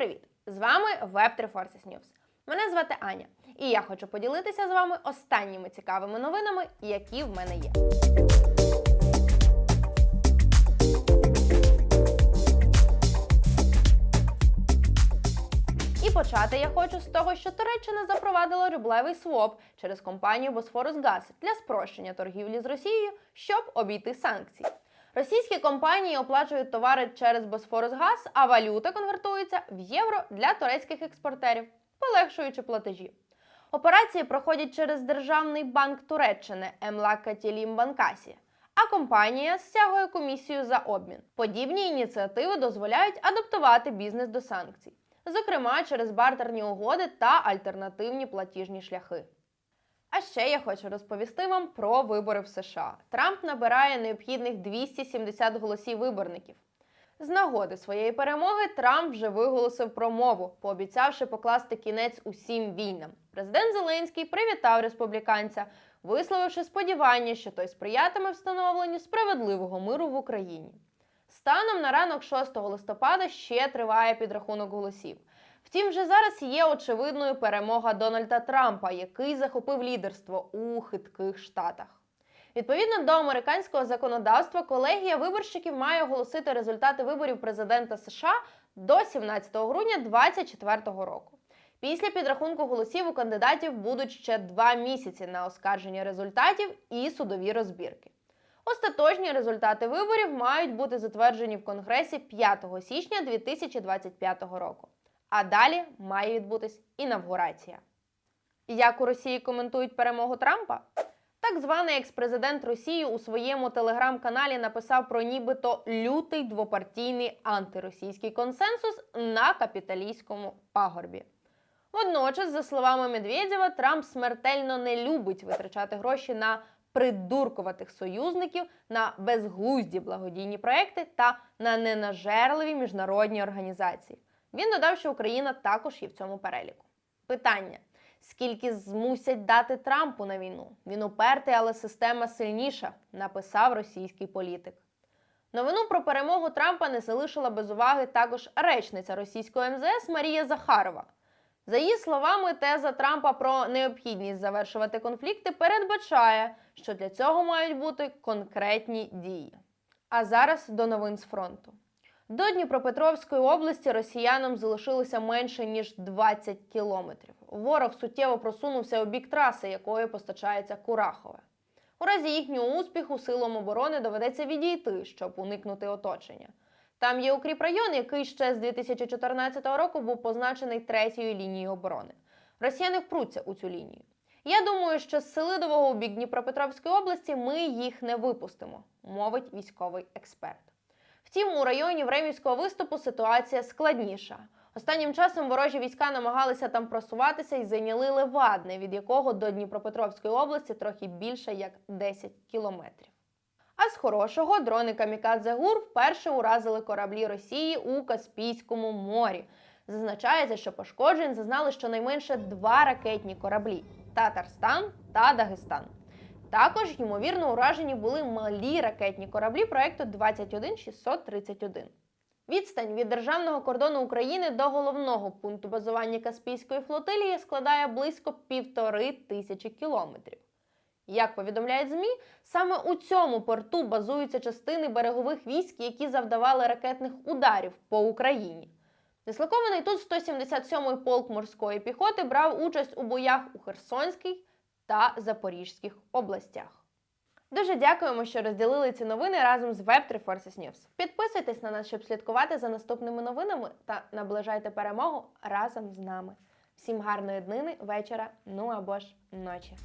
привіт! З вами Web3 Forces News. Мене звати Аня, і я хочу поділитися з вами останніми цікавими новинами, які в мене є. І почати я хочу з того, що Туреччина запровадила рублевий своп через компанію Bosphorus Gas для спрощення торгівлі з Росією, щоб обійти санкції. Російські компанії оплачують товари через Gas, а валюта конвертується в євро для турецьких експортерів, полегшуючи платежі. Операції проходять через Державний банк Туреччини Емлак Катілім Банкасі, а компанія стягує комісію за обмін. Подібні ініціативи дозволяють адаптувати бізнес до санкцій, зокрема через бартерні угоди та альтернативні платіжні шляхи. Ще я хочу розповісти вам про вибори в США. Трамп набирає необхідних 270 голосів виборників. З нагоди своєї перемоги Трамп вже виголосив промову, пообіцявши покласти кінець усім війнам. Президент Зеленський привітав республіканця, висловивши сподівання, що той сприятиме встановленню справедливого миру в Україні. Станом на ранок 6 листопада ще триває підрахунок голосів. Втім, вже зараз є очевидною перемога Дональда Трампа, який захопив лідерство у хитких штатах. Відповідно до американського законодавства, колегія виборщиків має оголосити результати виборів президента США до 17 грудня 2024 року. Після підрахунку голосів у кандидатів будуть ще два місяці на оскарження результатів і судові розбірки. Остаточні результати виборів мають бути затверджені в Конгресі 5 січня 2025 року. А далі має відбутись інавгурація. Як у Росії коментують перемогу Трампа? Так званий екс-президент Росії у своєму телеграм-каналі написав про нібито лютий двопартійний антиросійський консенсус на капіталійському пагорбі. Водночас, за словами Медведєва, Трамп смертельно не любить витрачати гроші на придуркуватих союзників, на безглузді благодійні проекти та на ненажерливі міжнародні організації. Він додав, що Україна також є в цьому переліку. Питання: скільки змусять дати Трампу на війну? Він упертий, але система сильніша, написав російський політик. Новину про перемогу Трампа не залишила без уваги також речниця російського МЗС Марія Захарова. За її словами, теза Трампа про необхідність завершувати конфлікти передбачає, що для цього мають бути конкретні дії. А зараз до новин з фронту. До Дніпропетровської області росіянам залишилося менше ніж 20 кілометрів. Ворог суттєво просунувся у бік траси, якою постачається Курахове. У разі їхнього успіху силам оборони доведеться відійти, щоб уникнути оточення. Там є укріпрайон, який ще з 2014 року був позначений третьою лінією оборони. Росіяни впруться у цю лінію. Я думаю, що з Селидового у бік Дніпропетровської області ми їх не випустимо, мовить військовий експерт. Втім, у районі Времівського виступу ситуація складніша. Останнім часом ворожі війська намагалися там просуватися і зайняли Левадне, від якого до Дніпропетровської області трохи більше як 10 кілометрів. А з хорошого дрони Камікадзе ГУР вперше уразили кораблі Росії у Каспійському морі. Зазначається, що пошкоджень зазнали щонайменше два ракетні кораблі Татарстан та Дагестан. Також, ймовірно, уражені були малі ракетні кораблі проекту 21631. Відстань від державного кордону України до головного пункту базування Каспійської флотилії складає близько півтори тисячі кілометрів. Як повідомляють ЗМІ, саме у цьому порту базуються частини берегових військ, які завдавали ракетних ударів по Україні. Дислокований тут 177-й полк морської піхоти брав участь у боях у Херсонській та Запорізьких областях. Дуже дякуємо, що розділили ці новини разом з Web3 Forces News. Підписуйтесь на нас, щоб слідкувати за наступними новинами та наближайте перемогу разом з нами. Всім гарної днини, вечора, ну або ж ночі.